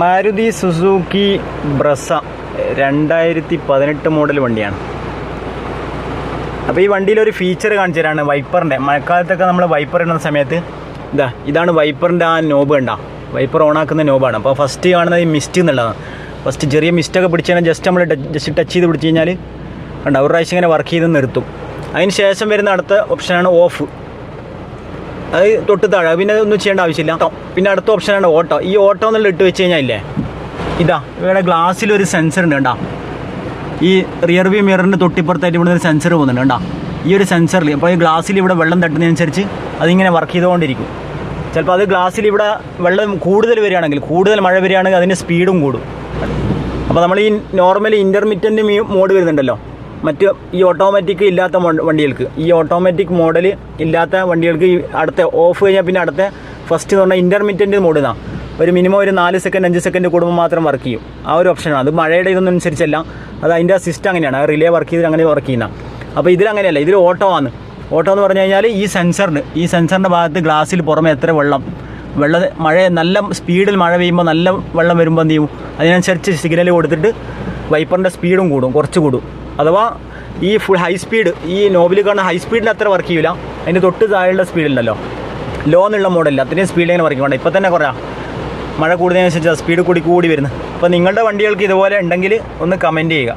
Maruti Suzuki Brezza രണ്ടായിരത്തി പതിനെട്ട് model വണ്ടിയാണ്. അപ്പോൾ ഈ വണ്ടിയിൽ ഒരു ഫീച്ചർ കാണിച്ചു തരാണ് വൈപ്പറിന്റെ മഴക്കാലത്തൊക്കെ നമ്മൾ വൈപ്പർ ഇടുന്ന സമയത്ത് ഇതാ ഇതാണ് വൈപ്പറിന്റെ ആ നോബ് കണ്ട. വൈപ്പർ ഓണാക്കുന്ന നോബാണ് അപ്പോൾ ഫസ്റ്റ് കാണുന്നത് ഈ മിസ്റ്റ് എന്നുള്ളതാണ്. ഫസ്റ്റ് ചെറിയ മിസ്റ്റൊക്കെ പിടിച്ച് കഴിഞ്ഞാൽ ജസ്റ്റ് നമ്മൾ ജസ്റ്റ് ടച്ച് ചെയ്ത് പിടിച്ച് കഴിഞ്ഞാൽ കണ്ട ഒരു പ്രാവശ്യം ഇങ്ങനെ വർക്ക് ചെയ്ത് നിർത്തും. അതിന് ശേഷം വരുന്ന അടുത്ത ഓപ്ഷനാണ് ഓഫ് അത് തൊട്ട് താഴെ. പിന്നെ ഒന്നും ചെയ്യേണ്ട ആവശ്യമില്ല. പിന്നെ അടുത്ത ഓപ്ഷൻ ആണ് ഓട്ടോ. ഈ ഓട്ടോ എന്നുള്ള ഇട്ട് വെച്ച് കഴിഞ്ഞാൽ ഇല്ലേ? ഇതാ ഇവിടെ ഗ്ലാസ്സിൽ ഒരു സെൻസർ ഉണ്ട് കേട്ടോ ഈ റിയർ വ്യൂ മിററിന്റെ തൊട്ടിപ്പുറത്തായിട്ട് ഇവിടെ ഒരു സെൻസർ പോകുന്നുണ്ട് കേട്ടോ ഈ ഒരു സെൻസറിൽ അപ്പോൾ ഈ ഗ്ലാസ്സിൽ ഇവിടെ വെള്ളം തട്ടുന്നതനുസരിച്ച് അതിങ്ങനെ വർക്ക് ചെയ്തുകൊണ്ടിരിക്കും. ചിലപ്പോൾ അത് ഗ്ലാസ്സിൽ ഇവിടെ വെള്ളം കൂടുതൽ വരികയാണെങ്കിൽ കൂടുതൽ മഴ വരികയാണെങ്കിൽ അതിന്റെ സ്പീഡും കൂടും. അപ്പോൾ നമ്മൾ ഈ നോർമലി ഇന്റർമീഡിയന്റ് മോഡ് വരുന്നുണ്ടല്ലോ. മറ്റ് ഈ ഓട്ടോമാറ്റിക് ഇല്ലാത്ത വണ്ടികൾക്ക്. ഈ ഓട്ടോമാറ്റിക് മോഡൽ ഇല്ലാത്ത വണ്ടികൾക്ക് ഈ അടുത്ത ഓഫ് കഴിഞ്ഞാൽ പിന്നെ അടുത്ത ഫസ്റ്റ് എന്ന് പറഞ്ഞാൽ ഇന്റർമീഡിയറ്റ് മോഡ് ഇതാ ഒരു മിനിമം ഒരു നാല് സെക്കൻഡ് അഞ്ച് സെക്കൻഡ് കൂടുമ്പോൾ മാത്രം വർക്ക് ചെയ്യും. ആ ഒരു ഓപ്ഷനാണ് അത് മഴയുടെ ഇതൊന്നും അനുസരിച്ചല്ല അത് അതിന്റെ സിസ്റ്റം അങ്ങനെയാണ്. ആ റിലേ വർക്ക് ചെയ്ത് അങ്ങനെ വർക്ക് ചെയ്യുന്ന. അപ്പോൾ ഇതിലങ്ങനെയല്ല ഇതിൽ ഓട്ടോ ആണ്. ഓട്ടോ എന്ന് പറഞ്ഞു കഴിഞ്ഞാൽ ഈ സെൻസറിന് ഈ സെൻസറിന്റെ ഭാഗത്ത് ഗ്ലാസ്സിൽ പുറമെ എത്ര വെള്ളം. വെള്ളം മഴ നല്ല സ്പീഡിൽ മഴ പെയ്യുമ്പോൾ നല്ല വെള്ളം വരുമ്പോൾ എന്ത് ചെയ്യും? അതിനനുസരിച്ച് സിഗ്നൽ കൊടുത്തിട്ട് വൈപ്പറിന്റെ സ്പീഡും കൂടും. കുറച്ച് കൂടും. അഥവാ ഈ ഫുൾ ഹൈ സ്പീഡ് ഈ നോബിൽ കാണുന്ന ഹൈ സ്പീഡിൽ അത്ര വർക്ക് ചെയ്യില്ല അതിന്റെ തൊട്ട് താഴെയുള്ള സ്പീഡുണ്ടല്ലോ ലോ എന്നുള്ള മോഡലിൽ അത്രയും സ്പീഡിൽ ഇങ്ങനെ വർക്ക് വേണ്ട ഇപ്പം തന്നെ കുറയാ. മഴ കൂടുന്നതിനനുസരിച്ച് സ്പീഡ് കൂടി കൂടി വരുന്നത് അപ്പോൾ നിങ്ങളുടെ വണ്ടികൾക്ക് ഇതുപോലെ ഉണ്ടെങ്കിൽ ഒന്ന് കമന്റ് ചെയ്യുക.